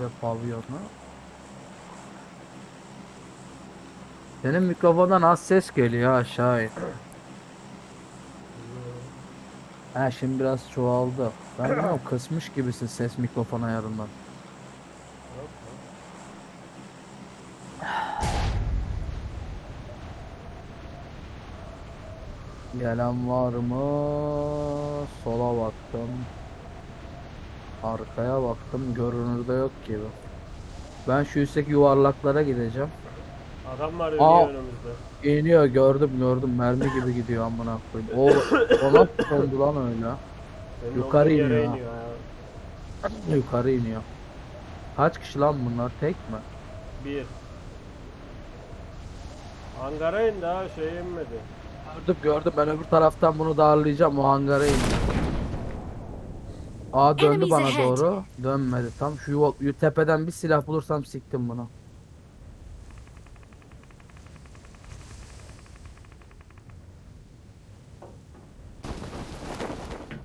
ve pavyonu. Senin mikrofondan az ses geliyor aşağı in. Ha şimdi biraz çoğaldı. Ben bilmiyorum kısmış gibisin ses mikrofon ayarından. Gelen var mı? Sola baktım. Arkaya baktım. Görünürde yok gibi. Ben şu üstteki yuvarlaklara gideceğim. Adam var Aa. önümüzde. İniyor gördüm gördüm. Mermi gibi gidiyor amına koyayım. O ona kondu lan öyle. Benim Yukarı olduğum yere iniyor ha. Yukarı iniyor. Kaç kişi lan bunlar? Tek mi? Bir. Hangara indi ha şey inmedi. Gördüm gördüm. Ben öbür taraftan bunu darlayacağım. O hangara iniyor. Aa döndü Enemies bana ahead. doğru. Dönmedi. Tam şu yu- tepeden bir silah bulursam siktim bunu.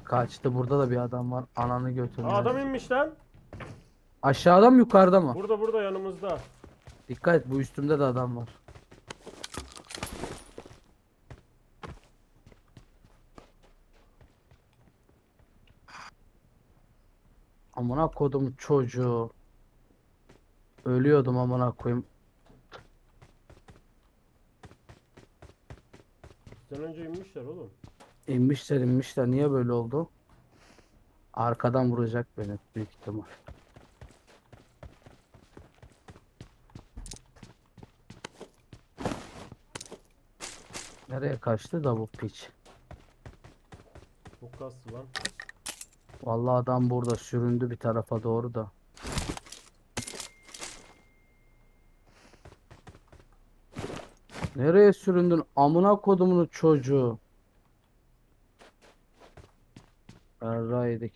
Kaçtı. Burada da bir adam var. Ananı Aa, götürüyor. adam inmiş lan. Aşağıda mı yukarıda mı? Burada burada yanımızda. Dikkat et bu üstümde de adam var. Amına kodum çocuğu. Ölüyordum amına koyayım. Bizden önce inmişler oğlum. İnmişler inmişler. Niye böyle oldu? Arkadan vuracak beni büyük ihtimal. Nereye kaçtı da bu piç? Çok kastı lan. Vallahi adam burada süründü bir tarafa doğru da. Nereye süründün? Amına kodumun çocuğu. Yarraydık.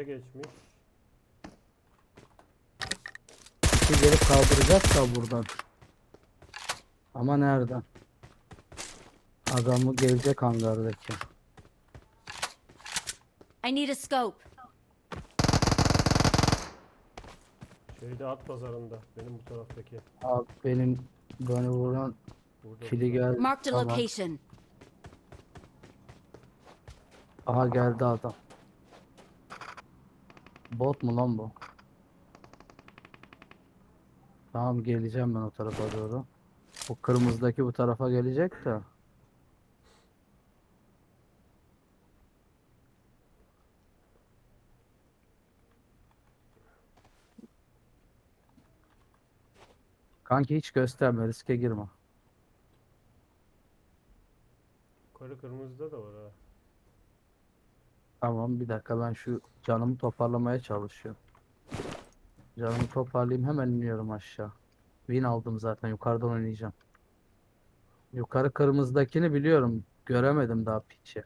Kırmızıya geçmiş. Bir gelip kaldıracak da buradan. Ama nereden? Adamı gelecek hangardaki. I need a scope. Şeyde at pazarında. Benim bu taraftaki. Abi benim beni vuran Burada. kili geldi. Marked a Tamam. location. Aha geldi adam. Bot mu lan bu? Tamam geleceğim ben o tarafa doğru. Bu kırmızıdaki bu tarafa gelecek de. Kanki hiç gösterme riske girme. Yukarı kırmızıda da var ha. Tamam bir dakika ben şu canımı toparlamaya çalışıyorum. Canımı toparlayayım hemen iniyorum aşağı. Win aldım zaten yukarıdan oynayacağım. Yukarı kırmızıdakini biliyorum. Göremedim daha piçi.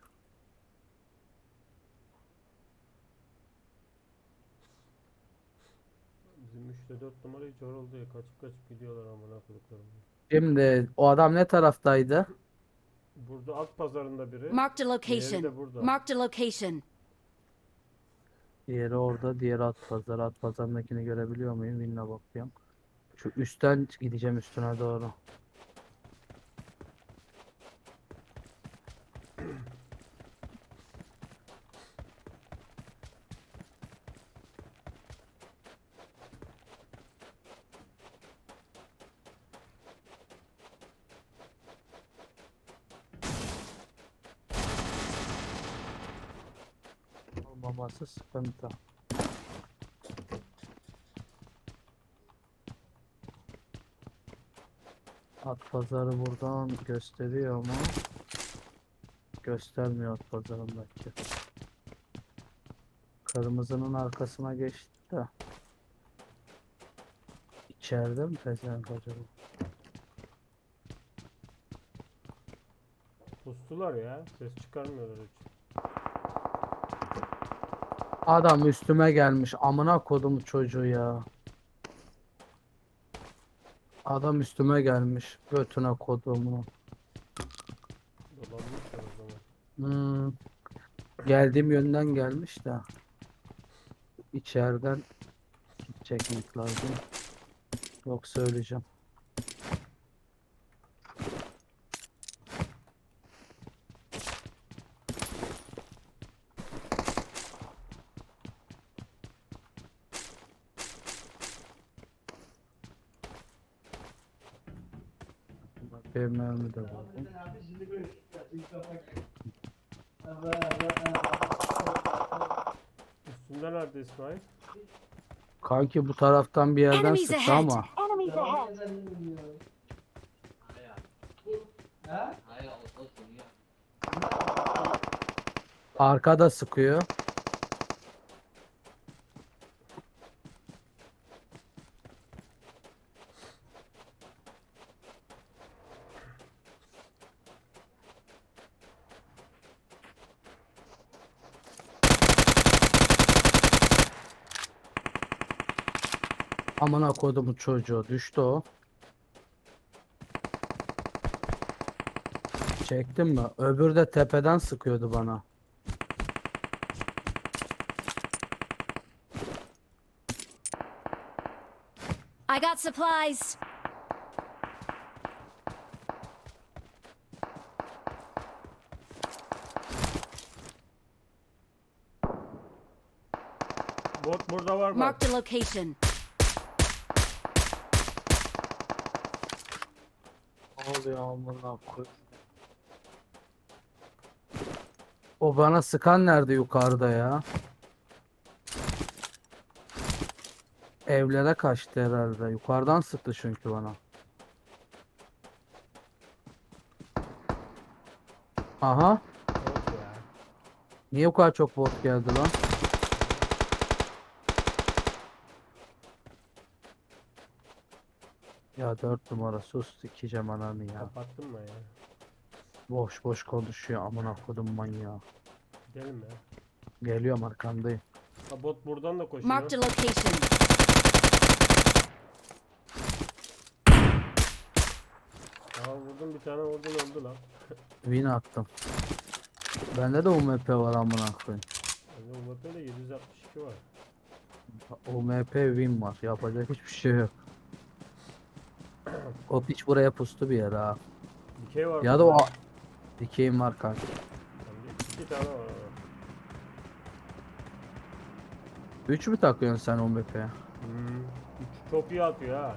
Bizim 3'te 4 numara hiç oraldı ya. Kaçıp kaçıp gidiyorlar amına koyduklarım. Şimdi o adam ne taraftaydı? Burada at pazarında biri. Marked a Diğeri location. de burada. Marked a location. Diğeri orada, diğeri at pazarı. At pazarındakini görebiliyor muyum? Win'e bakıyorum. Şu üstten gideceğim üstüne doğru. Olmaması sıkıntı. At pazarı buradan gösteriyor ama göstermiyor at pazarındaki. Kırmızının arkasına geçti de. İçeride mi pezevenk acaba? Pusu Pustular ya. Ses çıkarmıyorlar hiç. Adam üstüme gelmiş. Amına kodum çocuğu ya. Adam üstüme gelmiş. Götüne kodumu. Dolanmışlar o zaman. Hmm. Geldiğim yönden gelmiş de. İçeriden çekmek lazım. Yok söyleyeceğim. Bir mermi de var. Üstünde nerede İsmail? Kanki bu taraftan bir yerden Enemies sıktı ahead. ama. Enemies ahead. Arkada sıkıyor. Amına kodumun çocuğu düştü o. Çektim mi? Öbürü de tepeden sıkıyordu bana. I got supplies. Bot burada var bak. Marked a location. Oluyor amına koy. O bana sıkan nerede yukarıda ya? Evlere kaçtı herhalde. Yukarıdan sıktı çünkü bana. Aha. Niye bu kadar çok bot geldi lan? Ya dört numara sus sikeceğim ananı ya. Kapattın mı ya? Boş boş konuşuyor amına kodum manyağı. Gidelim ya. Geliyorum arkandayım. Ha bot buradan da koşuyor. Marked a location. Aa vurdum bir tane vurdum öldü lan. Win attım. Bende de UMP var amına koyayım. Bende UMP'de 762 var. UMP win var. Yapacak hiçbir şey yok. O piç buraya pustu bir yere ha. Dikey var. Ya da o dikeyim var kanka. İki tane var. ha. 3 mü takıyorsun sen UMP'ye? Hmm. Üç Çok iyi atıyor ha.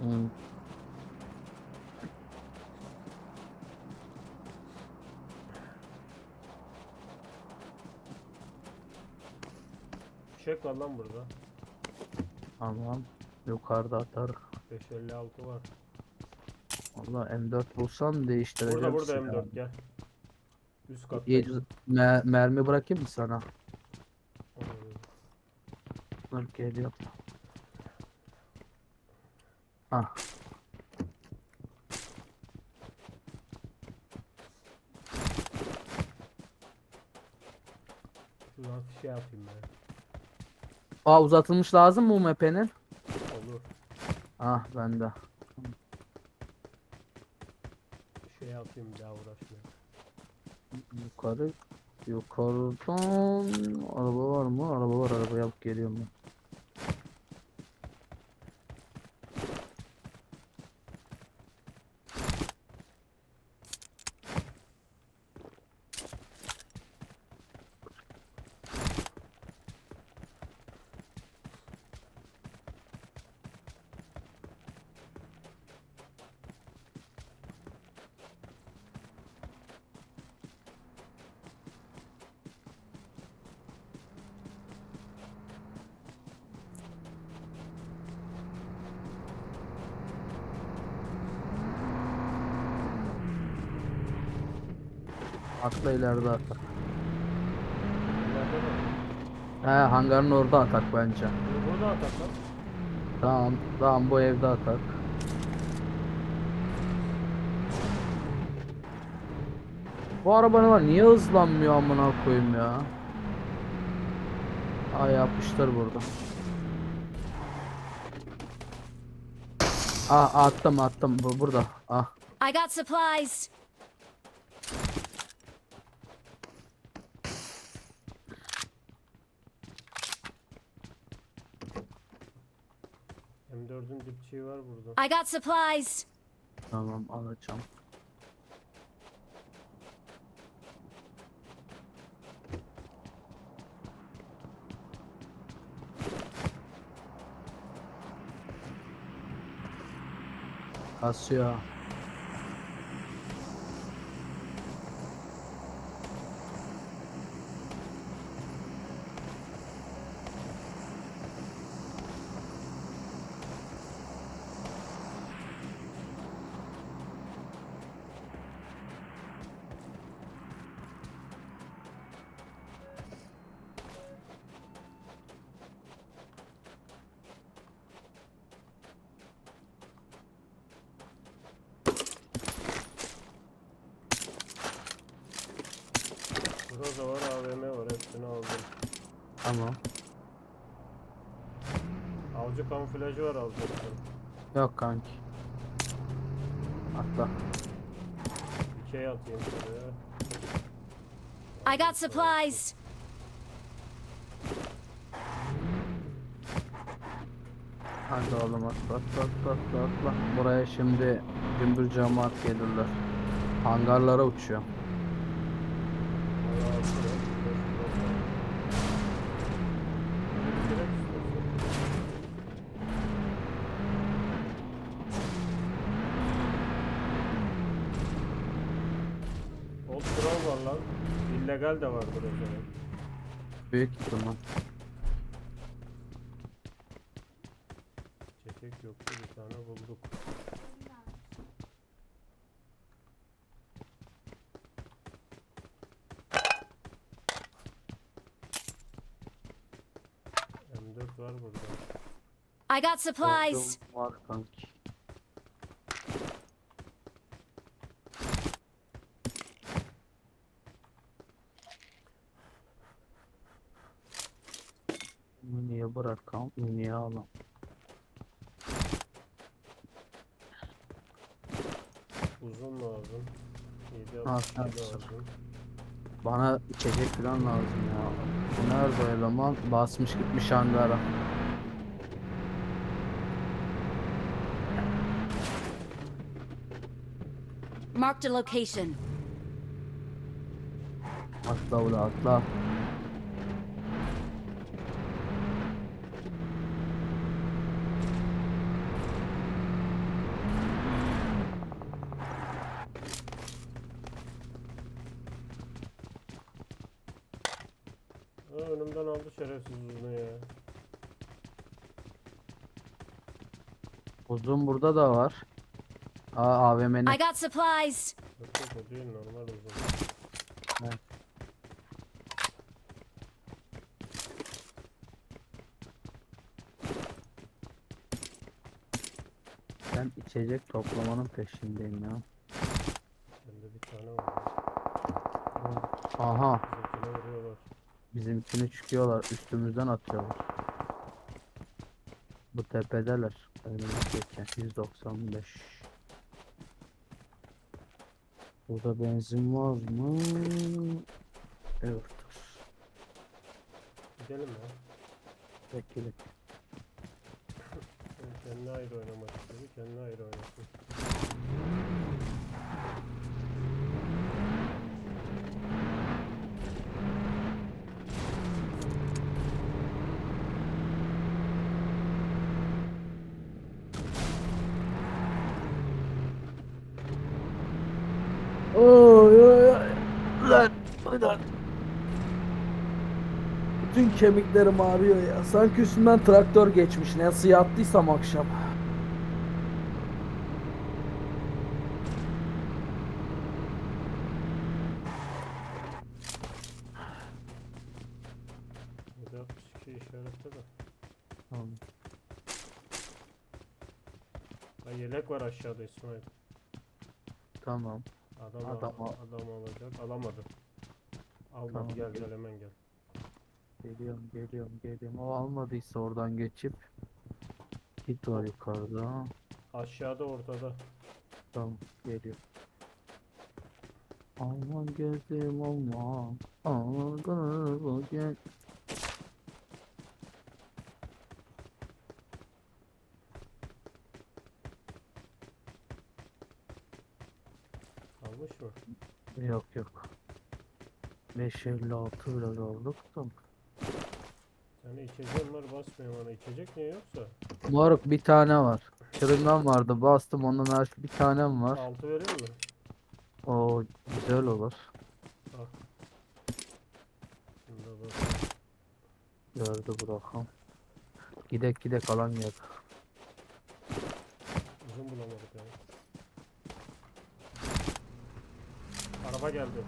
Hmm. Fişek var lan burada. Tamam. Yukarıda atar. 556 var. Valla M4 bulsam değiştireceğim. Burada burada silahı. M4 gel. Üst katta. 700 me- mermi bırakayım mı sana? Dur geliyor. Ah. Şuradan fişe atayım ben. Aa uzatılmış lazım mı UMP'nin? Olur. Ah bende. Şey atayım bir daha uğraşmayayım. Yukarı yukarıdan araba var mı? Araba var araba alıp geliyorum ben. Atla ileride atak. Nerede mi? He hangarın orada atak bence. Burada atak lan. Tamam tamam bu evde atak. Bu araba ne var? Niye hızlanmıyor amına koyayım ya? Aa yapmışlar burada. Aa attım attım bu burada. Ah I got supplies. M4'ün dipçiği var burada. I got supplies. tamam alacağım. Kasıyor. Burada var AVM var hepsini aldım. Tamam. Avcı kamuflajı var alacaksın. Yok kanki. Atla. Dikey atayım şuraya. I got supplies. Hadi oğlum atla atla atla atla atla. Buraya şimdi gümbür cemaat gelirler. Hangarlara uçuyor. Bayağı atıyor. İllegal de vardır o zaman. Büyük ihtimal. Çekek yoktu bir tane bulduk. M4 var burada. I got supplies. Var kanki. Niye bırakam? Niye alam? Uzun lazım. 7 Ha, 62 evet, lazım. Bana içecek falan lazım ya. Bu Nerede eleman? Basmış gitmiş hangara. Marked a location. Atla ula atla. Önümden aldı şerefsiz uzunu ya. Uzun burada da var. Aa AVM'nin. I got supplies. Yok yok o değil normal uzun. Evet. Ben içecek toplamanın peşindeyim ya. Bende bir tane var. Aha. Bizimkini çıkıyorlar üstümüzden atıyorlar. Bu tepedeler. Önümüzdeki 195. Burada benzin var mı? Evet. Gidelim ya. Bekle. O Kendine ayrı oynamak istedi. Kendine ayrı oynasın. Lan. Bütün kemiklerim ağrıyor ya. Sanki üstümden traktör geçmiş. Nasıl yattıysam akşam. Burada 62 işaretle de. Tamam. Ha, yelek var aşağıda İsmail. Tamam. Adam, Adam adam, al- adam alacak. Alamadı. Almadı Tamam, gel gel. gel hemen gel. Geliyorum geliyorum geliyorum. O almadıysa oradan geçip Git var yukarıda. Aşağıda ortada. Tamam geliyor. Aman gözüm aman. Aman bugün. Almış mı? Yok yok. 556 biraz olduk da. Yani içeceğim var basmıyor bana. İçecek niye yoksa? Moruk bir tane var. Kırından vardı bastım ondan hariç bir tanem var. Altı verir mi? O güzel olur. Bak. Gördü bırakam. Gidek gidek alan yer. Uzun bulamadık yani. Araba geldi.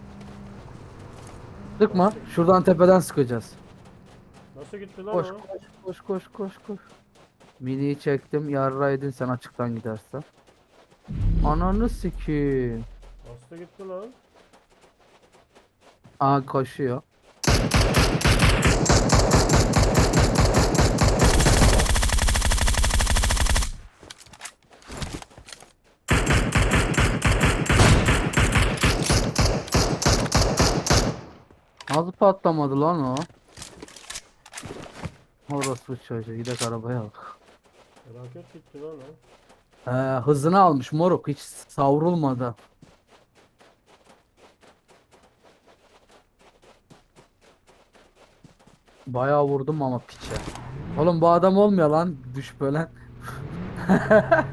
Sıkma. Şuradan tepeden sıkacağız. Nasıl gitti lan Koş o? koş koş koş koş koş. Mini'yi çektim. Yarraydın sen açıktan gidersen. Ananı sikeyim. Nasıl gitti lan? Aa koşuyor. Nasıl patlamadı lan o? Orası çocuğu. Gidek arabaya bak. Felaket gitti lan o. Ee, hızını almış moruk. Hiç savrulmadı. Bayağı vurdum ama piçe. Oğlum bu adam olmuyor lan. Düş böyle.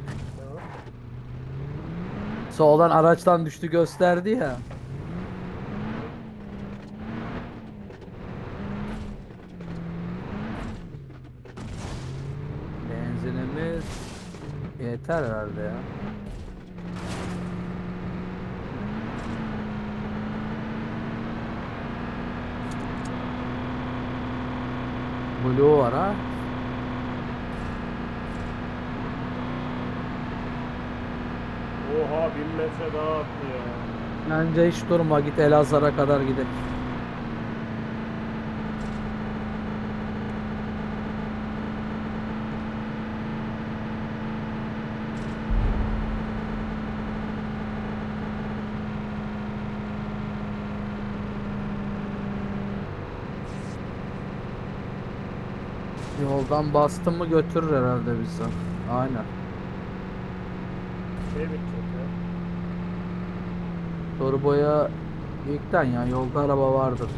Soldan araçtan düştü gösterdi ya. Yeter herhalde ya. Blue var ha. Oha bin metre daha attı ya. Bence hiç durma git Elazığ'a kadar gidelim. Yoldan bastım mı götürür herhalde bizi. Aynen. Şey bitecek ya. Turboya yüklen ya yolda araba vardır.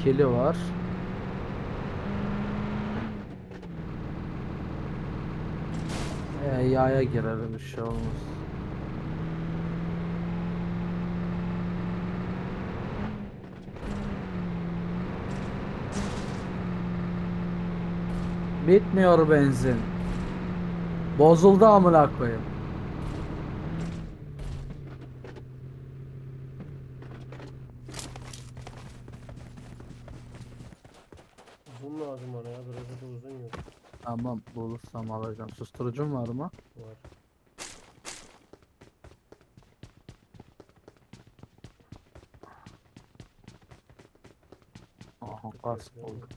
İkili var. E, yaya girer bir şey olmaz. Bitmiyor benzin. Bozuldu amına koyayım. Uzun lazım bana ya. Gravity uzun yok. Tamam bulursam alacağım. Susturucum var mı? Var. Aha kask oldu.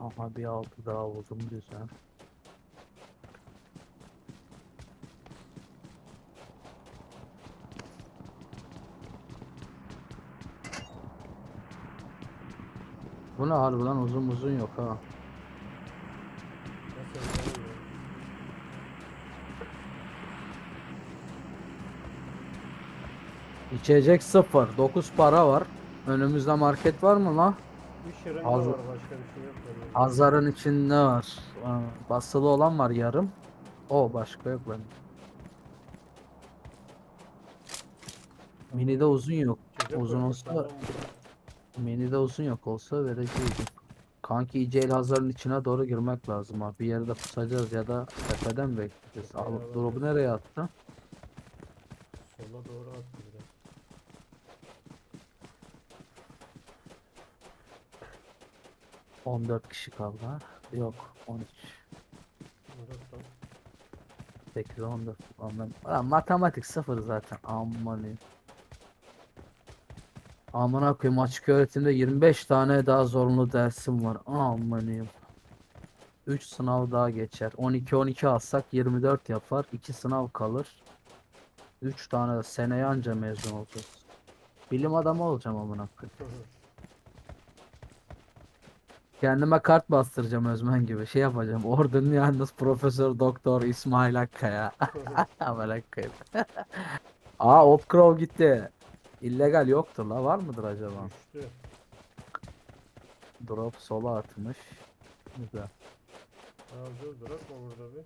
Aha bir altı daha buldum güzel. Bu ne harbiden uzun uzun yok ha. İçecek sıfır. 9 para var. Önümüzde market var mı la? Bir şırınga Az- var başka bir şey yok. Azarın içinde var. Aa, Basılı olan var yarım. O başka yok benim. Mini'de uzun yok. İçecek uzun olsa lan bu. Mini'de uzun yok olsa vereceydim. Kanki iyice el hazırın içine doğru girmek lazım abi. Bir yerde pusacağız ya da tepeden bekleyeceğiz. Alıp aynen. drop'u nereye attı? Sola doğru attı biraz. On dört kişi kaldı ha. Yok 13. 14 lan. 8 14 Aman. Lan matematik sıfır zaten. Aman iyi. Amına koyayım açık öğretimde 25 tane daha zorunlu dersim var. Aman iyi. 3 sınav daha geçer. 12 12 alsak 24 yapar. 2 sınav kalır. 3 tane seneye anca mezun olacağız. Bilim adamı olacağım amına koyayım. Kendime kart bastıracağım Özmen gibi. Şey yapacağım. Ordunun yalnız Profesör Doktor İsmail Akkaya. Amına koyayım. Aa Opcrow gitti. İllegal yoktur la. Var mıdır acaba? Düştü. Drop sola atmış. Güzel. Ya dur durak mı burada bir?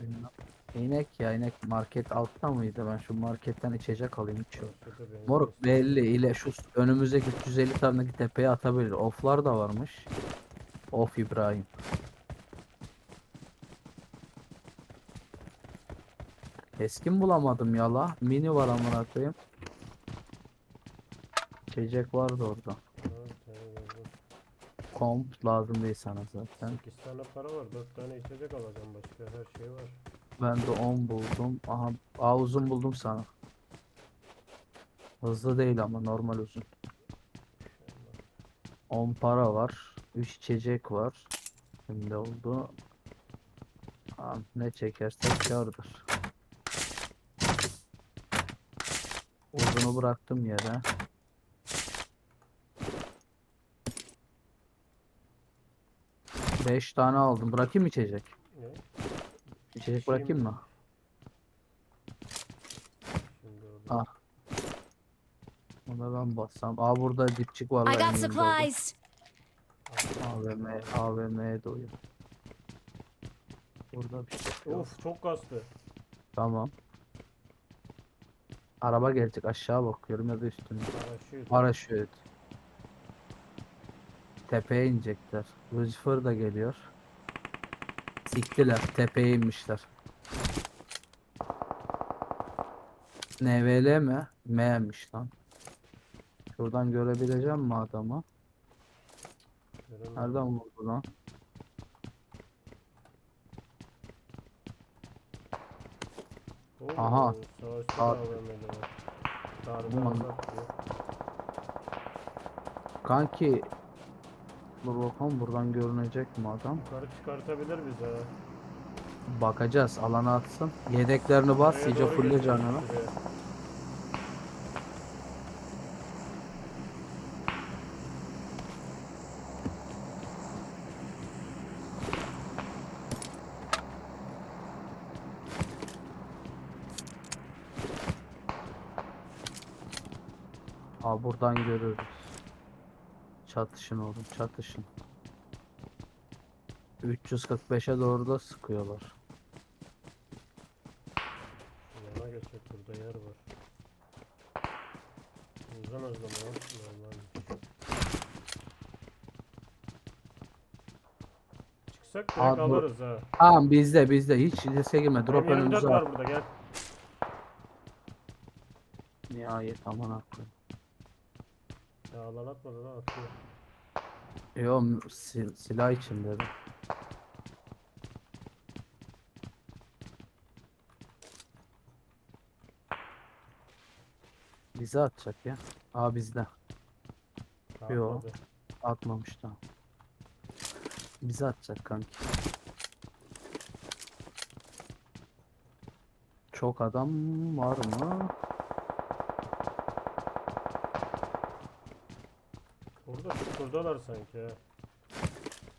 Bilmem. İnek ya inek market altta mıydı? Ben şu marketten içecek alayım içiyorum. Moruk belli ile şu önümüzdeki 350 tane tepeye atabilir. Off'lar da varmış. Off İbrahim. Keskin bulamadım ya la. Mini var amına koyayım. İçecek vardı orada. Komp lazım değil sana zaten. 8 tane para var. 4 tane içecek alacağım başka. Her şey var. Ben de 10 buldum. Aha aa, uzun buldum sana. Hızlı değil ama normal uzun. 10 para var. 3 içecek var. Şimdi oldu. Tamam, ne çekersek kârdır. Uzunu bıraktım yere. Beş tane aldım. Bırakayım içecek? Ne? İçecek bırakayım mı? Ah. Ona ben bassam. Aa burada dipçik var. I got supplies. AVM, AVM'ye doyuyor. Burada bir şey yok. Of çok kastı. Tamam. Araba gelecek aşağı bakıyorum ya da üstüne. Paraşüt. Paraşüt. Tepeye inecekler. Lucifer da geliyor. Siktiler. Tepeye inmişler. NVL mi? M'miş lan. Şuradan görebileceğim mi adamı? Göremedim. Nereden vurdu lan? Oo, Aha. Savaşçı. Darbe Aman. diyor. Kanki Dur bakalım buradan görünecek mi adam? Yukarı çıkartabilir bizi ha. Bakacağız alana atsın. Yedeklerini bas iyice fulle canını. Aa buradan görürüz. Çatışın oğlum çatışın. 345'e doğru da sıkıyorlar. Yana geçecek burada yer var. Uzun hızlı mı? Normal. Çıksak direkt Abi bu- alırız ha. Tamam bizde bizde hiç riske girme. Drop Benim önümüze 24 var. burada gel. Nihayet aman aklı. Atmadı lan atıyor. Yo sil- silah için dedi. Bize atacak ya. Aa bizde. Yo. Atmadı. Atmamış da. Bize atacak kanki. Çok adam var mı? Burada çukurdalar sanki ha.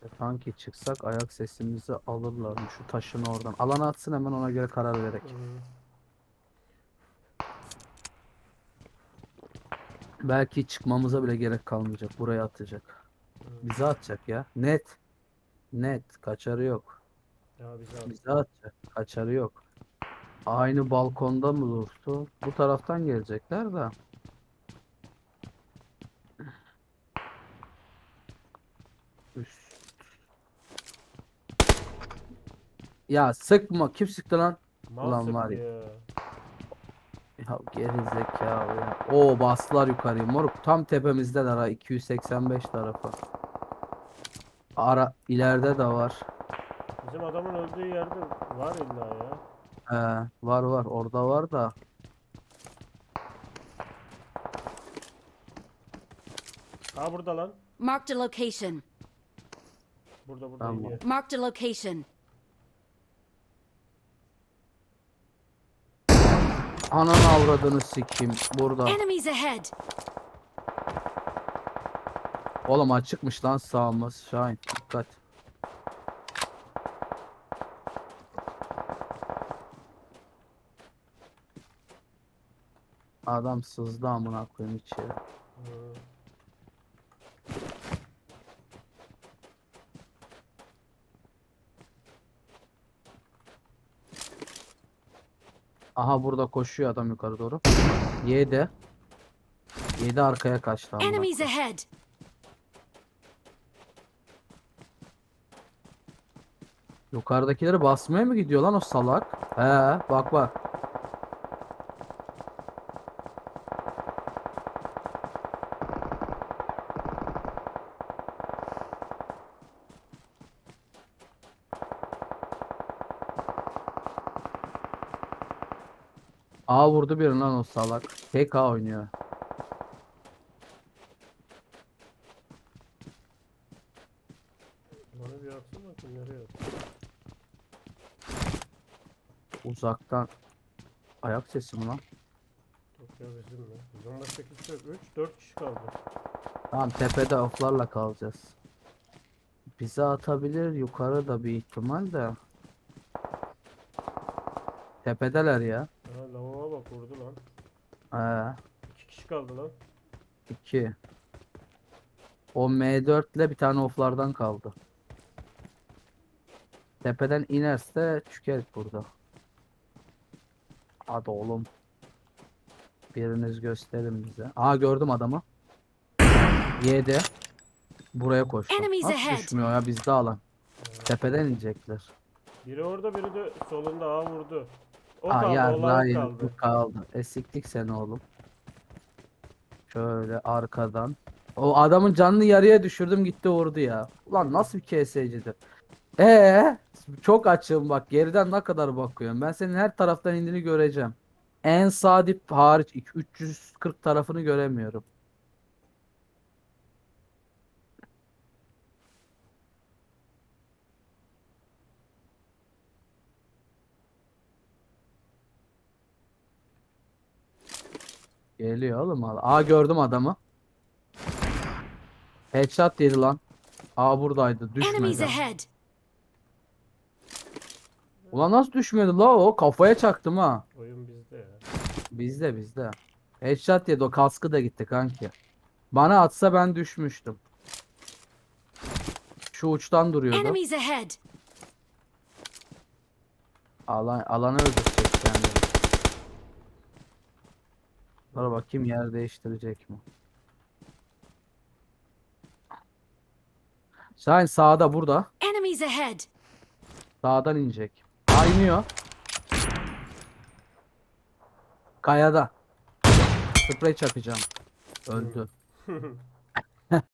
E, Kanki çıksak ayak sesimizi alırlar mı? Şu taşın oradan. Alan atsın hemen ona göre karar vererek. Belki çıkmamıza bile gerek kalmayacak. Buraya atacak. Bize atacak ya. Net. Net. Kaçarı yok. Ya bize at. Bize atacak. Kaçarı yok. Aynı balkonda mı durdu? Bu taraftan gelecekler de. Ya sıkma. Kim sıktı lan? Mal Ulan var ya. ya. Ya geri zekalı ya. Oo bastılar yukarıya. Moruk tam tepemizdeler ha 285 tarafa. Ara ileride de var. Bizim adamın öldüğü yerde var illa ya. He, var var orada var da. Ha burada lan. Marked a location. Burada burada Tamam. Marked a location. Ananı avradını sikeyim burada. Enemies ahead. Oğlum açıkmış lan sağımız. Şahin dikkat. Adam sızdı amına koyayım içeri. Aha burada koşuyor adam yukarı doğru. Yedi. Yedi arkaya kaçtı amına Enemies ahead. Yukarıdakileri basmaya mı gidiyor lan o salak? He bak bak. Vurdu bir lan o salak. Tek A oynuyor. Bana bir atsın bakayım nereye at. Uzaktan. Ayak sesi mi lan? Yok ya bizim mi? Bizden başka kimse yok. 3 4 kişi kaldı. Tamam tepede oflarla kalacağız. Bize atabilir yukarı da bir ihtimal de. Tepedeler ya. Ha lavuma bak vurdu lan. Ee, 2 kişi kaldı lan. iki. O M4 ile bir tane oflardan kaldı. Tepeden inerse çükeriz burada. Hadi oğlum. Biriniz gösterin bize. Aa gördüm adamı. Yedi. Buraya koştu. Nasıl düşmüyor ya bizde alan. Tepeden inecekler. Biri orada biri de solunda A vurdu. O Aa kaldı, ya o kaldı. bu kaldı. Esiktik seni oğlum. Şöyle arkadan. O adamın canını yarıya düşürdüm gitti vurdu ya. Ulan nasıl bir KS'cidir? Ee, çok açığım bak geriden ne kadar bakıyorum. Ben senin her taraftan indiğini göreceğim. En sağ dip hariç iki- 340 tarafını göremiyorum. Geliyor oğlum. Aa gördüm adamı. Headshot yedi lan. Aa buradaydı. Enemies Düşmedi. ahead. Ulan nasıl düşmedi la o? Kafaya çaktım ha. Oyun bizde ya. Bizde bizde. Headshot yedi o kaskı da gitti kanki. Bana atsa ben düşmüştüm. Şu uçtan duruyordu. Enemies ahead. Alan, alanı öldürecek kendini. Dur bakayım yer değiştirecek mi? Şahin sağda burada. Enemies ahead. Sağdan inecek. Aa iniyor. Kayada. Sprey çakacağım. Öldü.